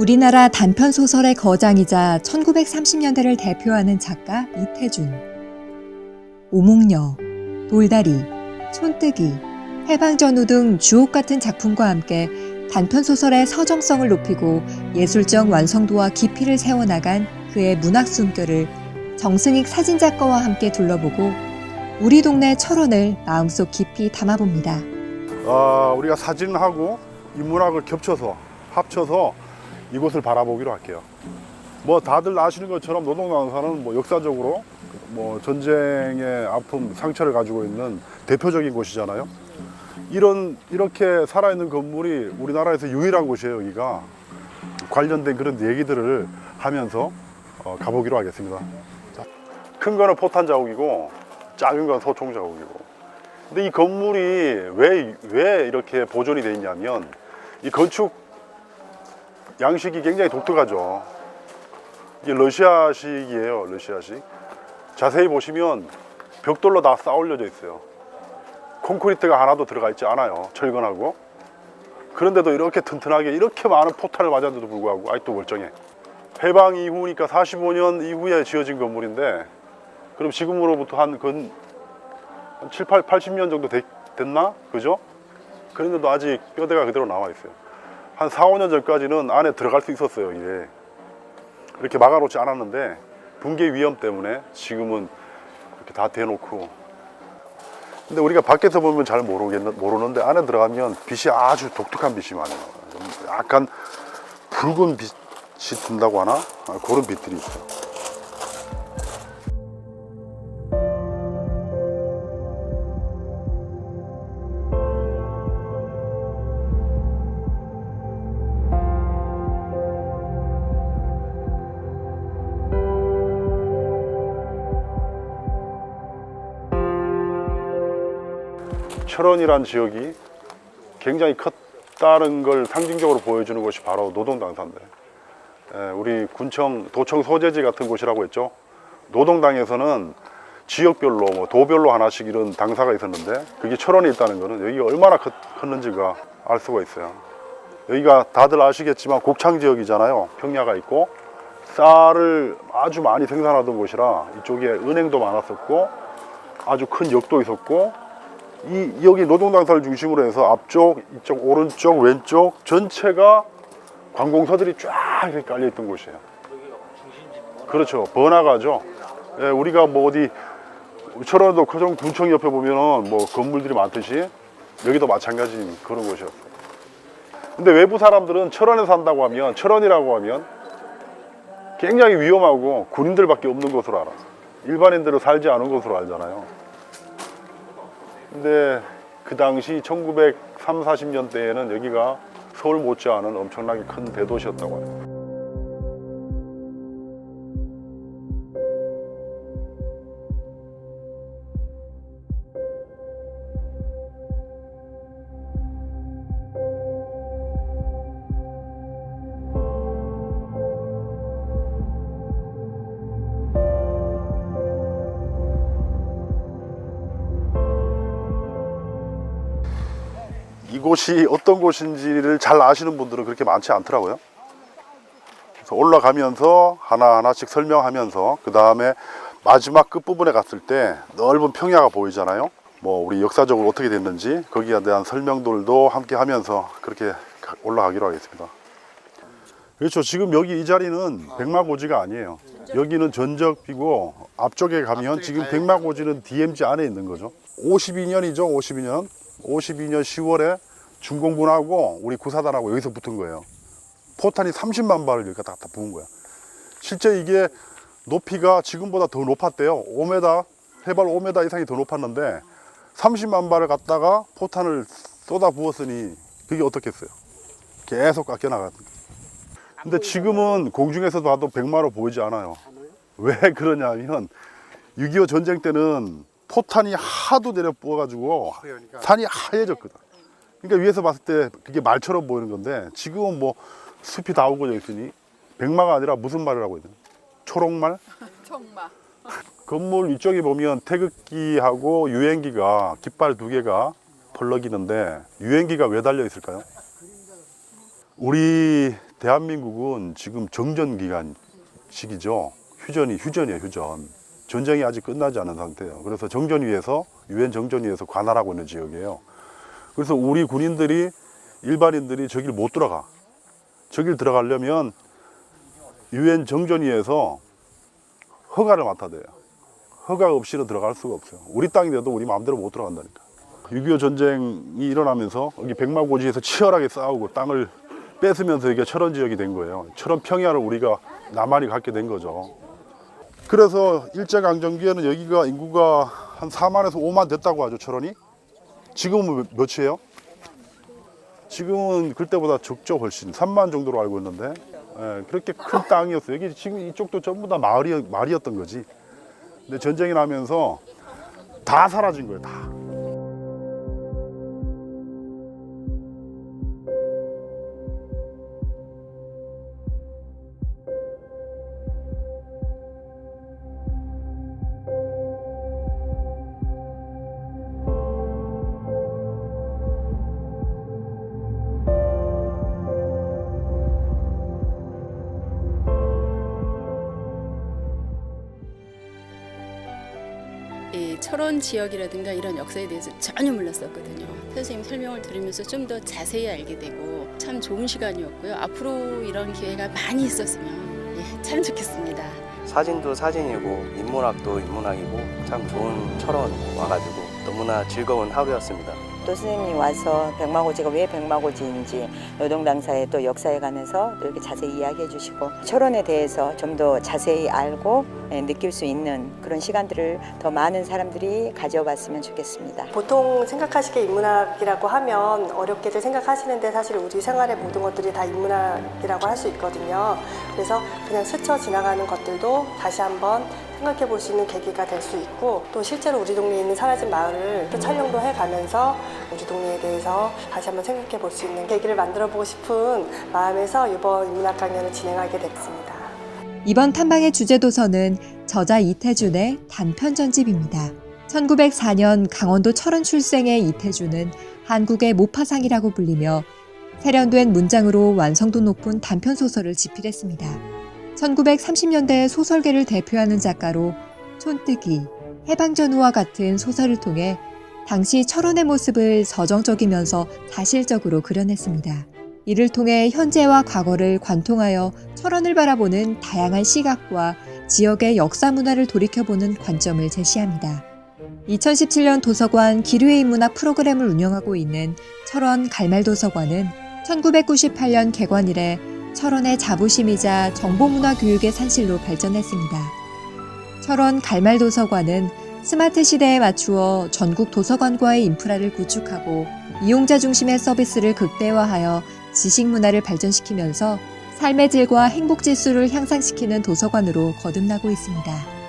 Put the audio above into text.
우리나라 단편 소설의 거장이자 1930년대를 대표하는 작가 이태준. 오목녀, 돌다리, 촌뜨기, 해방전후 등 주옥 같은 작품과 함께 단편 소설의 서정성을 높이고 예술적 완성도와 깊이를 세워나간 그의 문학 숨결을 정승익 사진작가와 함께 둘러보고 우리 동네 철원을 마음속 깊이 담아봅니다. 아, 우리가 사진하고 인문학을 겹쳐서 합쳐서 이곳을 바라보기로 할게요. 뭐 다들 아시는 것처럼 노동강사는 뭐 역사적으로 뭐 전쟁의 아픔, 상처를 가지고 있는 대표적인 곳이잖아요. 이런 이렇게 살아있는 건물이 우리나라에서 유일한 곳이에요. 여기가 관련된 그런 얘기들을 하면서 어, 가보기로 하겠습니다. 자, 큰 거는 포탄 자국이고 작은 건 소총 자국이고. 근데 이 건물이 왜, 왜 이렇게 보존이 돼 있냐면 이 건축 양식이 굉장히 독특하죠. 이게 러시아식이에요, 러시아식. 자세히 보시면 벽돌로 다 쌓아올려져 있어요. 콘크리트가 하나도 들어가 있지 않아요. 철근하고. 그런데도 이렇게 튼튼하게 이렇게 많은 포탄을 맞았는데도 불구하고 아직도 멀쩡해. 해방 이후니까 45년 이후에 지어진 건물인데 그럼 지금으로부터 한 근, 한 7, 8, 80년 정도 됐, 됐나? 그죠? 그런데도 아직 뼈대가 그대로 남아 있어요. 한 4, 5년 전까지는 안에 들어갈 수 있었어요, 이게. 이렇게 막아놓지 않았는데 붕괴 위험 때문에 지금은 이렇게 다 대놓고 근데 우리가 밖에서 보면 잘 모르겠는, 모르는데 안에 들어가면 빛이 아주 독특한 빛이 많아요. 좀 약간 붉은 빛이 든다고 하나? 아, 그런 빛들이 있어요. 철원이란 지역이 굉장히 컸다는 걸 상징적으로 보여주는 곳이 바로 노동당사인데 예, 우리 군청 도청 소재지 같은 곳이라고 했죠. 노동당에서는 지역별로 뭐 도별로 하나씩 이런 당사가 있었는데 그게 철원에 있다는 거는 여기가 얼마나 컸, 컸는지가 알 수가 있어요. 여기가 다들 아시겠지만 곡창 지역이잖아요. 평야가 있고 쌀을 아주 많이 생산하던 곳이라 이쪽에 은행도 많았었고 아주 큰 역도 있었고 이 여기 노동당사를 중심으로 해서 앞쪽, 이쪽 오른쪽, 왼쪽 전체가 관공서들이 쫙 이렇게 깔려 있던 곳이에요. 그렇죠. 번화가죠. 예, 우리가 뭐 어디 철원도 커정 군청 옆에 보면은 뭐 건물들이 많듯이 여기도 마찬가지인 그런 곳이었어요. 근데 외부 사람들은 철원에 산다고 하면 철원이라고 하면 굉장히 위험하고 군인들밖에 없는 곳으로 알아. 일반인들은 살지 않은 곳으로 알잖아요. 근데 그 당시 1930, 40년대에는 여기가 서울 못지않은 엄청나게 큰 대도시였다고 해요. 이곳이 어떤 곳인지를 잘 아시는 분들은 그렇게 많지 않더라고요. 그래서 올라가면서 하나하나씩 설명하면서 그 다음에 마지막 끝부분에 갔을 때 넓은 평야가 보이잖아요. 뭐 우리 역사적으로 어떻게 됐는지 거기에 대한 설명들도 함께 하면서 그렇게 가- 올라가기로 하겠습니다. 그렇죠. 지금 여기 이 자리는 백마고지가 아니에요. 여기는 전적비고 앞쪽에 가면 지금 백마고지는 DMZ 안에 있는 거죠. 52년이죠. 52년. 52년 10월에 중공군하고 우리 구사단하고 여기서 붙은 거예요. 포탄이 30만 발을 여기가 다, 다 부은 거야. 실제 이게 높이가 지금보다 더 높았대요. 5m, 해발 5m 이상이 더 높았는데 30만 발을 갖다가 포탄을 쏟아 부었으니 그게 어떻겠어요? 계속 깎여 나갔. 근데 지금은 공중에서 봐도 백마로 보이지 않아요. 왜 그러냐면 6.25 전쟁 때는 포탄이 하도 내려 부어가지고 산이 하얘졌거든. 그러니까 위에서 봤을 때 그게 말처럼 보이는 건데 지금은 뭐 숲이 다 우거져 있으니 백마가 아니라 무슨 말이라고 해야 되나? 초록말? 청마. 건물 위쪽에 보면 태극기하고 유행기가 깃발 두 개가 펄럭이는데 유행기가 왜 달려 있을까요? 우리 대한민국은 지금 정전 기간 시기죠. 휴전이 휴전이에요, 휴전. 전쟁이 아직 끝나지 않은 상태예요. 그래서 정전 위에서 유엔 정전 위에서 관할하고 있는 지역이에요. 그래서 우리 군인들이 일반인들이 저길 못 들어가. 저길 들어가려면 유엔 정전위에서 허가를 맡아야 돼요. 허가 없이는 들어갈 수가 없어요. 우리 땅인데도 우리 마음대로 못 들어간다니까. 6.25 전쟁이 일어나면서 여기 백마고지에서 치열하게 싸우고 땅을 뺏으면서 이게 철원 지역이 된 거예요. 철원 평야를 우리가 남한이 갖게 된 거죠. 그래서 일제강점기에는 여기가 인구가 한 4만에서 5만 됐다고 하죠, 철원이. 지금은 몇- 몇이에요? 지금은 그때보다 적죠, 훨씬. 3만 정도로 알고 있는데. 예, 그렇게 큰 땅이었어요. 여기 지금 이쪽도 전부 다 마을이, 마을이었던 거지. 근데 전쟁이 나면서 다 사라진 거예요, 다. 이 철원 지역이라든가 이런 역사에 대해서 전혀 몰랐었거든요. 선생님 설명을 들으면서 좀 더 자세히 알게 되고 참 좋은 시간이었고요. 앞으로 이런 기회가 많이 있었으면 예, 참 좋겠습니다. 사진도 사진이고 인문학도 인문학이고 참 좋은 철원 와가지고 너무나 즐거운 하루였습니다. 또 선생님이 와서 백마고지가 왜 백마고지인지 노동당사의 또 역사에 관해서 또 이렇게 자세히 이야기해 주시고 철원에 대해서 좀 더 자세히 알고 예, 느낄 수 있는 그런 시간들을 더 많은 사람들이 가져봤으면 좋겠습니다. 보통 생각하시기에 인문학이라고 하면 어렵게들 생각하시는데 사실 우리 생활의 모든 것들이 다 인문학이라고 할 수 있거든요. 그래서 그냥 스쳐 지나가는 것들도 다시 한번 생각해 볼 수 있는 계기가 될 수 있고 또 실제로 우리 동네에 있는 사라진 마을을 또 촬영도 해 가면서 우리 동네에 대해서 다시 한번 생각해 볼 수 있는 계기를 만들어 보고 싶은 마음에서 이번 인문학 강연을 진행하게 됐습니다. 이번 탐방의 주제 도서는 저자 이태준의 단편 전집입니다. 1904년 강원도 철원 출생의 이태준은 한국의 모파상이라고 불리며 세련된 문장으로 완성도 높은 단편 소설을 집필했습니다. 1930년대 소설계를 대표하는 작가로 촌뜨기, 해방전후와 같은 소설을 통해 당시 철원의 모습을 서정적이면서 사실적으로 그려냈습니다. 이를 통해 현재와 과거를 관통하여 철원을 바라보는 다양한 시각과 지역의 역사 문화를 돌이켜보는 관점을 제시합니다. 2017년 도서관 기류의 인문학 프로그램을 운영하고 있는 철원 갈말도서관은 1998년 개관 이래 철원의 자부심이자 정보문화 교육의 산실로 발전했습니다. 철원 갈말도서관은 스마트 시대에 맞추어 전국 도서관과의 인프라를 구축하고 이용자 중심의 서비스를 극대화하여 지식 문화를 발전시키면서 삶의 질과 행복 지수를 향상시키는 도서관으로 거듭나고 있습니다.